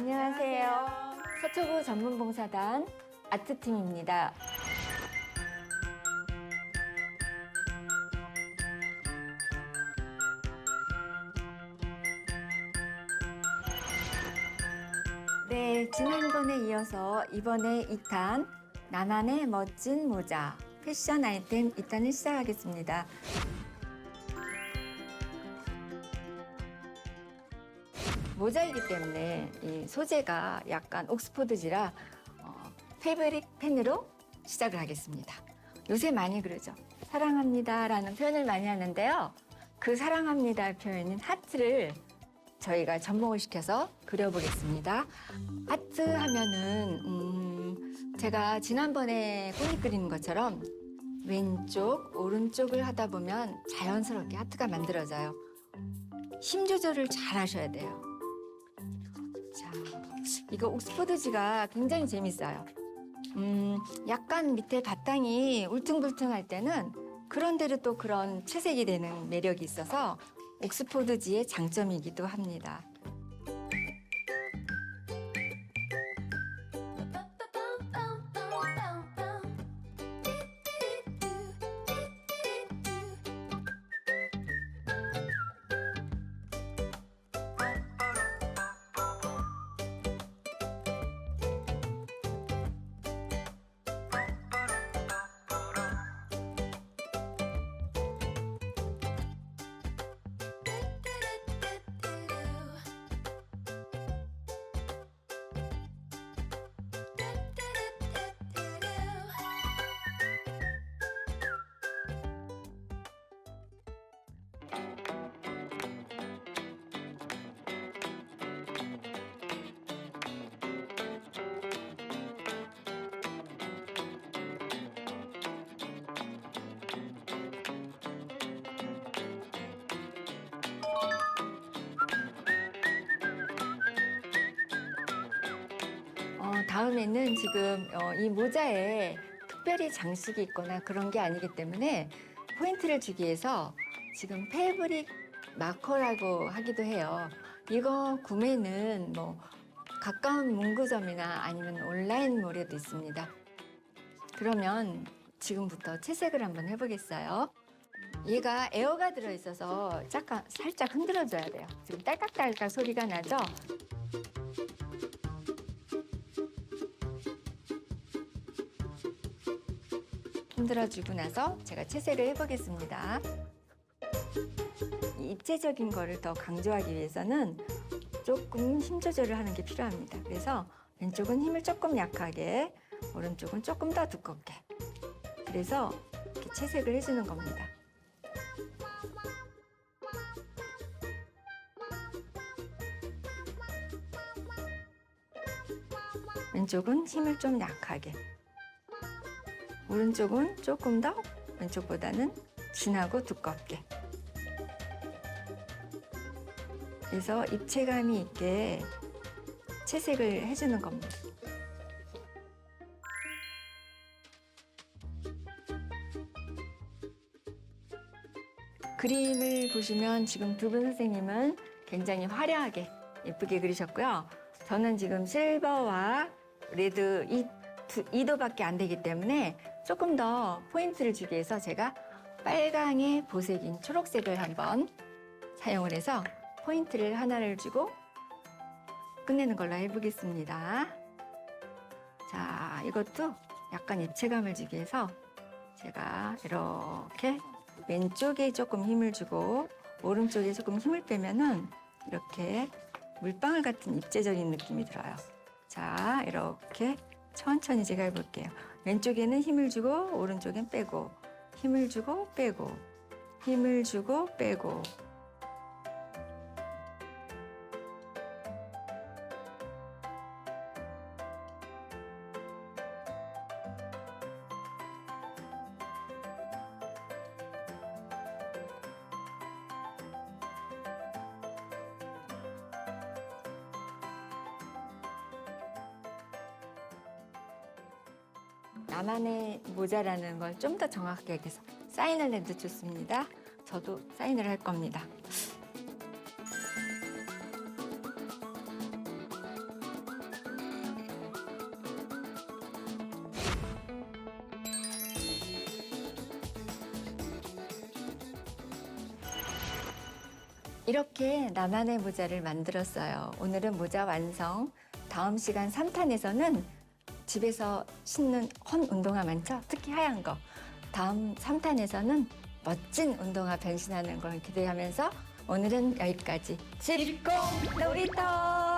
안녕하세요. 서초구 전문봉사단 아트팀입니다. 네, 지난번에 이어서 이번에 2탄 나만의 멋진 모자 패션 아이템 2탄을 시작하겠습니다. 모자이기 때문에 이 소재가 약간 옥스포드지라 어, 패브릭 펜으로 시작을 하겠습니다. 요새 많이 그러죠. 사랑합니다라는 표현을 많이 하는데요. 그 사랑합니다 표현인 하트를 저희가 접목을 시켜서 그려보겠습니다. 하트 하면은 음, 제가 지난번에 꽃잎 그리는 것처럼 왼쪽, 오른쪽을 하다 보면 자연스럽게 하트가 만들어져요. 힘 조절을 잘 하셔야 돼요. 자, 이거 옥스포드지가 굉장히 재밌어요. 음, 약간 밑에 바탕이 울퉁불퉁할 때는 그런 대로 또 그런 채색이 되는 매력이 있어서 옥스포드지의 장점이기도 합니다. 다음에는 지금 어, 이 모자에 특별히 장식이 있거나 그런 게 아니기 때문에 포인트를 주기 위해서 지금 패브릭 마커라고 하기도 해요. 이거 구매는 뭐 가까운 문구점이나 아니면 온라인몰에도 있습니다. 그러면 지금부터 채색을 한번 해보겠어요. 얘가 에어가 들어있어서 살짝 흔들어줘야 돼요. 지금 딸깍딸깍 소리가 나죠? 흔들어주고 나서 제가 채색을 해보겠습니다. 이 입체적인 거를 더 강조하기 위해서는 조금 힘 조절을 하는 게 필요합니다. 그래서 왼쪽은 힘을 조금 약하게, 오른쪽은 조금 더 두껍게. 그래서 이렇게 채색을 해주는 겁니다. 왼쪽은 힘을 좀 약하게. 오른쪽은 조금 더 왼쪽보다는 진하고 두껍게. 그래서 입체감이 있게 채색을 해주는 겁니다. 그림을 보시면 지금 두 분 선생님은 굉장히 화려하게 예쁘게 그리셨고요. 저는 지금 실버와 레드 이, 두, 이 도밖에 안 되기 때문에 조금 더 포인트를 주기 위해서 제가 빨강의 보색인 초록색을 한번 사용을 해서 포인트를 하나를 주고 끝내는 걸로 해보겠습니다. 자, 이것도 약간 입체감을 주기 위해서 제가 이렇게 왼쪽에 조금 힘을 주고 오른쪽에 조금 힘을 빼면은 이렇게 물방울 같은 입체적인 느낌이 들어요. 자, 이렇게 천천히 제가 해볼게요. 왼쪽에는 힘을 주고 오른쪽엔 빼고. 힘을 주고 빼고. 힘을 주고 빼고 나만의 모자라는 걸 좀 더 정확하게 해서 사인을 내도 좋습니다. 저도 사인을 할 겁니다. 이렇게 나만의 모자를 만들었어요. 오늘은 모자 완성. 다음 시간 3탄에서는 집에서 신는 헌 운동화 많죠? 특히 하얀 거. 다음 3탄에서는 멋진 운동화 변신하는 걸 기대하면서 오늘은 여기까지. 집공 놀이터!